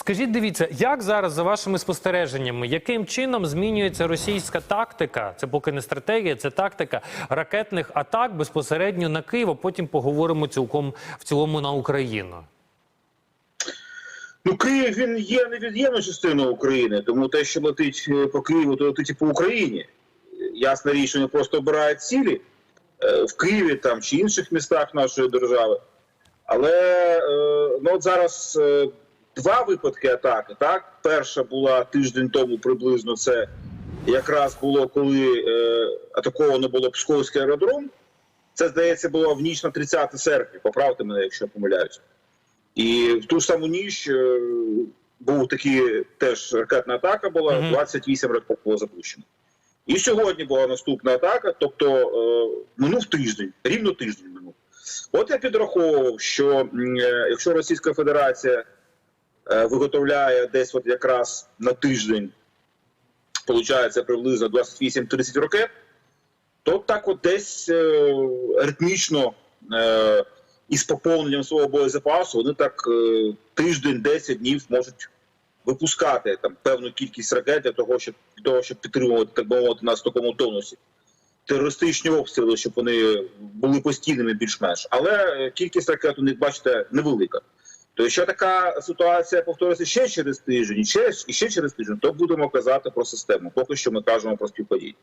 Скажіть, дивіться, як зараз за вашими спостереженнями, яким чином змінюється російська тактика? Це поки не стратегія, це тактика ракетних атак безпосередньо на Київ. а Потім поговоримо цілком в цілому на Україну. Ну, Київ він є невід'ємною частиною України, тому те, що летить е, по Києву, то летить і по Україні. Ясна річ, вони просто обирають цілі е, в Києві там чи інших містах нашої держави. Але е, ну, от зараз два випадки атаки. Так, перша була тиждень тому приблизно. Це якраз було коли е, атаковано було Псковський аеродром. Це здається було в ніч на 30 серпня. Поправте мене, якщо я помиляюся. І в ту ж саму ніч е, був такий теж ракетна атака була, Мгм. 28 ракет було запущено. І сьогодні була наступна атака, тобто е, минув тиждень, рівно тиждень минув. От я підраховував, що е, якщо Російська Федерація виготовляє десь от якраз на тиждень, виходить приблизно 28-30 ракет, то так от десь е, ритмічно е, із поповненням свого боєзапасу вони так е, тиждень, 10 днів можуть випускати там певну кількість ракет для того, щоб для того, щоб підтримувати так мовити нас в такому тонусі. Терористичні обстріли, щоб вони були постійними більш-менш. Але е, кількість ракет у них, бачите, невелика. То якщо така ситуація повториться ще через тиждень, ще, і ще через тиждень, то будемо казати про систему. Поки що ми кажемо про співпадіння.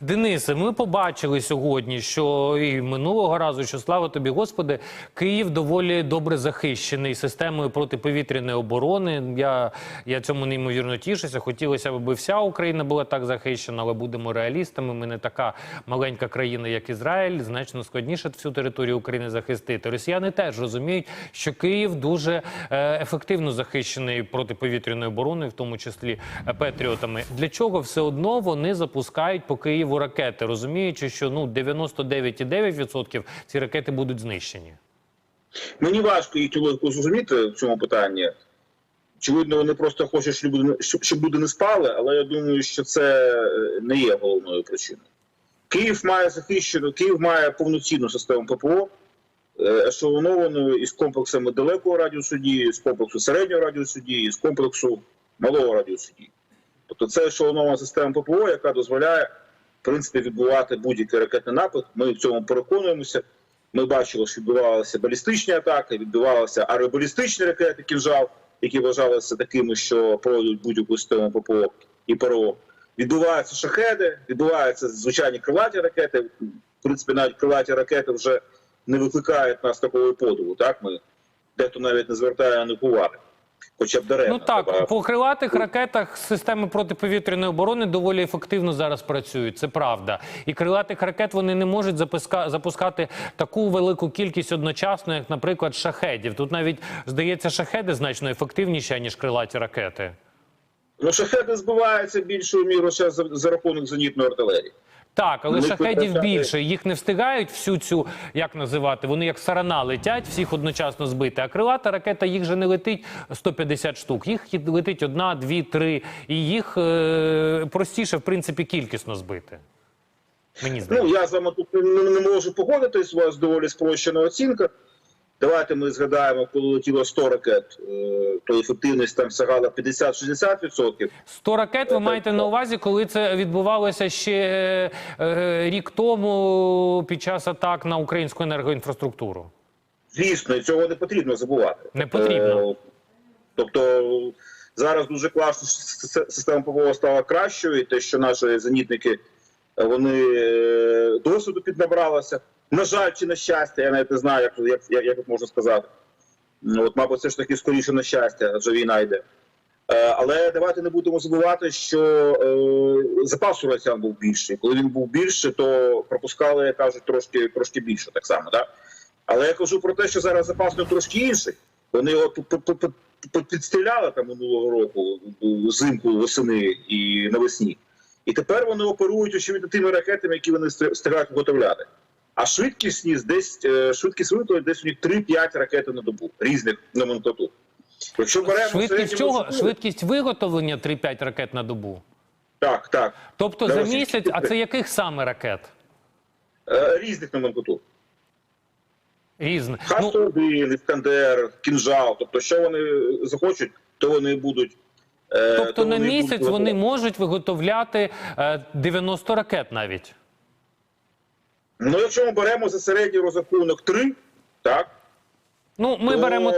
Денисе, ми побачили сьогодні, що і минулого разу, що слава тобі, Господи, Київ доволі добре захищений системою протиповітряної оборони. Я, я цьому неймовірно тішуся. Хотілося б, вся Україна була так захищена, але будемо реалістами. Ми не така маленька країна, як Ізраїль. Значно складніше всю територію України захистити. Росіяни теж розуміють, що Київ дуже е, ефективно захищений протиповітряною обороною, в тому числі е, патріотами. Для чого все одно вони запускають по Києву ракети, розуміючи, що ну 99,9% ці ракети будуть знищені. Мені важко їх логіку зрозуміти в цьому питанні. Очевидно, вони просто хочуть, щоб люди, щоб люди не спали, але я думаю, що це е, не є головною причиною. Київ має захищену, Київ має повноцінну систему ППО, е, ешелоновану із комплексами далекого радіусу дії, з комплексу середнього радіусу дії, з комплексу малого радіусу дії. Тобто це ешелонована система ППО, яка дозволяє в принципі відбувати будь-який ракетний напад. Ми в цьому переконуємося. Ми бачили, що відбувалися балістичні атаки, відбувалися аеробалістичні ракети «Кінжал», які вважалися такими, що пройдуть будь-яку систему ППО і ПРО. Відбуваються шахеди, відбуваються звичайні крилаті ракети. В принципі, навіть крилаті ракети вже не викликають нас такого подиву. Так ми дехто навіть не звертає на уваги. Хоча б даремно. Ну так, Треба- по крилатих ракетах системи протиповітряної оборони доволі ефективно зараз працюють. Це правда. І крилатих ракет вони не можуть запуска- запускати таку велику кількість одночасно, як, наприклад, шахедів. Тут навіть здається, шахеди значно ефективніші ніж крилаті ракети. Ну, шахеди збиваються більшою мірою ще за, за рахунок зенітної артилерії. Так, але Вони шахедів витрачали- більше. Їх не встигають всю цю, як називати, вони як сарана летять, всіх одночасно збити. А крилата ракета їх же не летить 150 штук. Їх летить одна, дві, три. І їх е, простіше, в принципі, кількісно збити. Мені здається. Ну, я з вами тут не, не можу погодитись, у вас доволі спрощена оцінка. Давайте ми згадаємо, коли летіло 100 ракет, е, то ефективність там сягала 50-60%. 100 ракет ви маєте на увазі, коли це відбувалося ще е, е, рік тому під час атак на українську енергоінфраструктуру. Звісно, і цього не потрібно забувати. Не потрібно. Е, Тобто зараз дуже класно, що система ПВО стала кращою, і те, що наші зенітники е, вони е, досвіду піднабралися. На жаль, чи на щастя, я навіть не знаю, як, як, як, можна сказати. Ну, От, мабуть, все ж таки скоріше на щастя, адже війна йде. Е, Але давайте не будемо забувати, що е, запас у росіян був більший. Коли він був більший, то пропускали, як кажуть, трошки, трошки більше так само. Так? Але я кажу про те, що зараз запас не трошки інший. Вони його підстріляли там минулого року взимку, восени і навесні. І тепер вони оперують очевидно тими ракетами, які вони стри- встигають виготовляти. А швидкісність десь е, швидкість виготовлення десь у них 3-5 ракет на добу різних номенклатур. Якщо беремо Швидкість чого? висоту- Швидкість виготовлення 3-5 ракет на добу. Так, так. Тобто Для за місяць, а це яких саме ракет? Е, Різних номенклатур. Різне. Ну, Х-101, Іскандер, кінжал. Тобто, що вони захочуть, то вони будуть. е, Тобто то на вони місяць будуть вони можуть виготовляти е, 90 ракет навіть. Ну, якщо ми беремо за середній розрахунок 3, так Ну, ми то беремо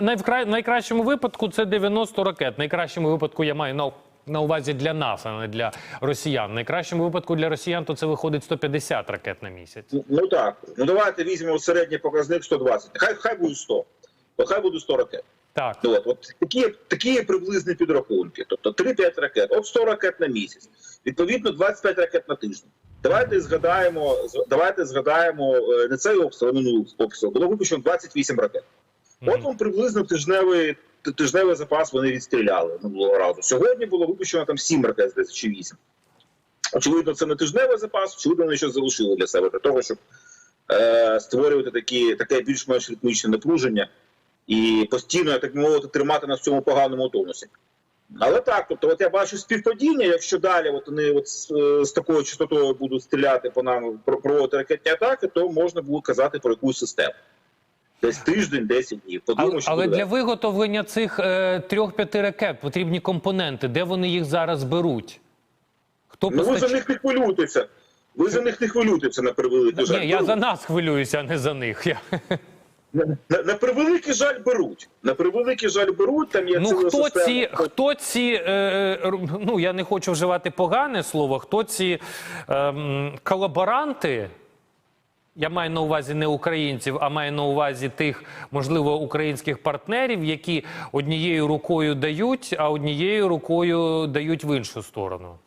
найвкра... найкращому випадку це 90 ракет. Найкращому випадку я маю на, на увазі для нас, а не для росіян. В найкращому випадку для росіян то це виходить 150 ракет на місяць. Ну так. Ну давайте візьмемо середній показник 120. Хай хай буде 100. От хай буде 100 ракет. Так. Ну, от, от такі, такі приблизні підрахунки. Тобто 3-5 ракет, от 100 ракет на місяць. Відповідно, 25 ракет на тиждень. Давайте згадаємо, давайте згадаємо е, не цей обстріл, а минулий обстріл. Було випущено 28 ракет. От вам приблизно тижневий, тижневий запас вони відстріляли минулого разу. Сьогодні було випущено там 7 ракет, здається, чи 8. Очевидно, це не тижневий запас, очевидно, вони щось залишили для себе для того, щоб е, створювати такі, таке більш-менш ритмічне напруження і постійно, так мовити, тримати нас в цьому поганому тонусі. Але так, тобто, от я бачу співпадіння, якщо далі от вони от з, е, з такою частотою будуть стріляти по нам, про- проводити ракетні атаки, то можна буде казати про якусь систему. Десь тиждень, 10 днів. Але, що але буде. для виготовлення цих е, трьох-п'яти ракет потрібні компоненти. Де вони їх зараз беруть? Хто Ну ви за них не хвилюйтеся. Ви за них не хвилюйтеся на превеликий жаль. Ні, я за нас хвилююся, а не за них. На, на превеликий жаль беруть. На превеликий жаль беруть. Там є Ну хто система. ці, хто ці е, е, ну я не хочу вживати погане слово, хто ці е, колаборанти? Я маю на увазі не українців, а маю на увазі тих, можливо, українських партнерів, які однією рукою дають, а однією рукою дають в іншу сторону.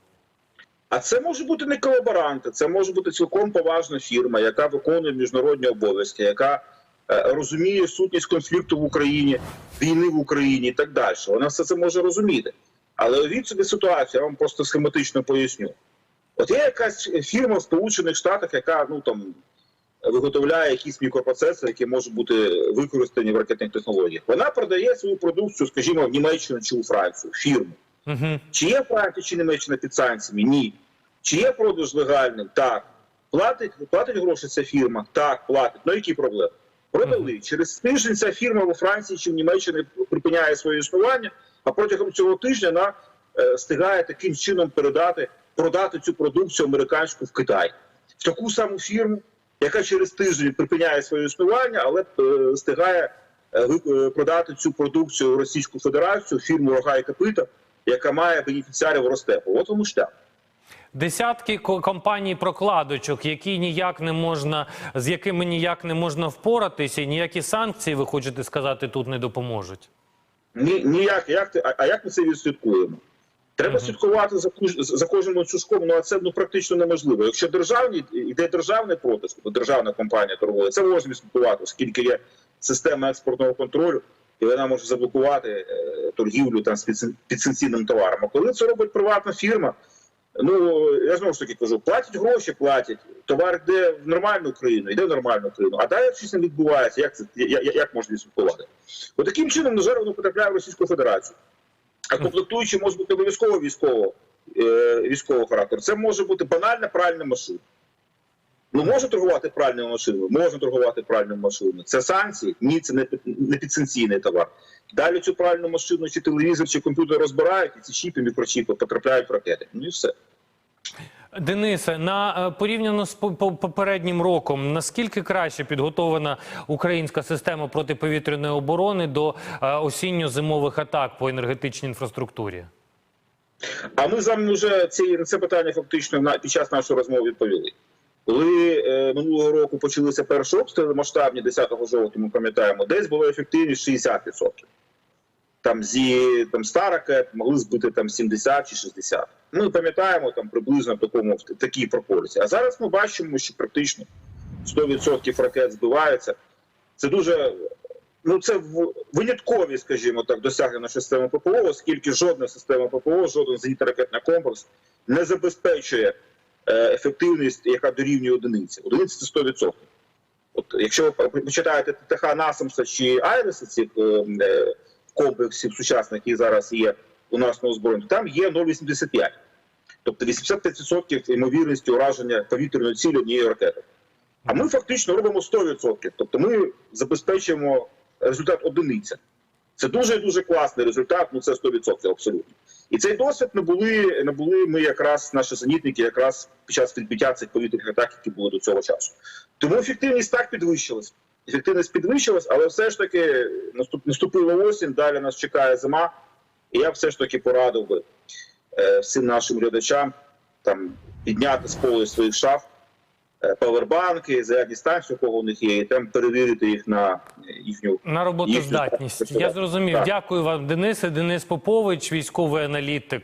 А це може бути не колаборанти, це може бути цілком поважна фірма, яка виконує міжнародні обов'язки, яка розуміє сутність конфлікту в Україні, війни в Україні і так далі. Вона все це може розуміти. Але уявіть собі ситуацію, я вам просто схематично поясню. От є якась фірма в Сполучених Штатах, яка ну там виготовляє якісь мікропроцесори, які можуть бути використані в ракетних технологіях. Вона продає свою продукцію, скажімо, в Німеччину чи у Францію, фірму. Угу. Чи є Франція чи Німеччина під санкціями? Ні. Чи є продаж легальним? Так. Платить, платить гроші ця фірма? Так, платить. Ну які проблеми? Продали. Через тиждень ця фірма у Франції чи в Німеччині припиняє своє існування, а протягом цього тижня вона е, встигає таким чином передати, продати цю продукцію американську в Китай. В таку саму фірму, яка через тиждень припиняє своє існування, але е, встигає е, продати цю продукцію в Російську Федерацію, фірму Рога і Копита, яка має бенефіціарів Ростепу. От вам шлях. Десятки ко- компаній прокладочок, які ніяк не можна, з якими ніяк не можна впоратися, і ніякі санкції, ви хочете сказати, тут не допоможуть. Ні, ніяк, як ти, а, а як ми це відслідкуємо? Треба слідкувати за, за кожним ланцюжком, ну а це ну, практично неможливо. Якщо державні йде державний протиск, то державна компанія торгує, це можна відслідкувати, оскільки є система експортного контролю, і вона може заблокувати е, торгівлю там з підсанкційним товаром. А коли це робить приватна фірма, ну я знову ж таки кажу, платять гроші, платять. Товар йде в нормальну країну, йде в нормальну країну. А далі щось не відбувається. Як це я- я- як можна відслідкувати? Отаким таким чином, на жаль, воно потрапляє в Російську Федерацію. А комплектуючі може бути обов'язково військового, е, військового характеру. Це може бути банальна пральна машина. Ну, можна торгувати пральною машиною, можна торгувати пральною машиною. Це санкції? Ні, це не, під- не підсанкційний товар. Далі цю пральну машину, чи телевізор, чи комп'ютер розбирають, і ці чіпи, мікрочіпи потрапляють в ракети. Ну і все. Денисе, на е, порівняно з по- по- попереднім роком, наскільки краще підготовлена українська система протиповітряної оборони до е, осінньо-зимових атак по енергетичній інфраструктурі? А ми з вами вже ці, це питання фактично на, під час нашої розмови відповіли. Коли е, минулого року почалися перші обстріли масштабні 10 жовтня, ми пам'ятаємо, десь була ефективність 60%. Там зі там 100 ракет могли збити там 70 чи 60. Ми пам'ятаємо там приблизно в такому такій пропорції. А зараз ми бачимо, що практично 100% ракет збиваються. Це дуже ну це виняткові, скажімо так, досягнення системи ППО, оскільки жодна система ППО, жоден зенітно-ракетний комплекс не забезпечує ефективність, яка дорівнює одиниці. Одиниці це 100%. От якщо ви почитаєте ТТХ Насамса чи Айреса цих е, е, комплексів сучасних, які зараз є у нас на озброєнні, там є 0,85. Тобто 85% ймовірності ураження повітряної цілі однією ракетою. А ми фактично робимо 100%. Тобто ми забезпечуємо результат одиниця. Це дуже дуже класний результат. Ну це 100% абсолютно. І цей досвід набули, набули ми якраз наші зенітники, якраз під час відбиття цих повітряних атак, які були до цього часу. Тому ефективність так підвищилась. Ефективність підвищилась, але все ж таки наступ, наступила осінь, далі нас чекає зима. І я все ж таки порадив би е, всім нашим глядачам там підняти з полу своїх шаф павербанки, зарядні станції, кого у них є, і там перевірити їх на е, їхню На роботоздатність. Їхню- Я зрозумів. Так. Дякую вам, Денисе. Денис Попович, військовий аналітик.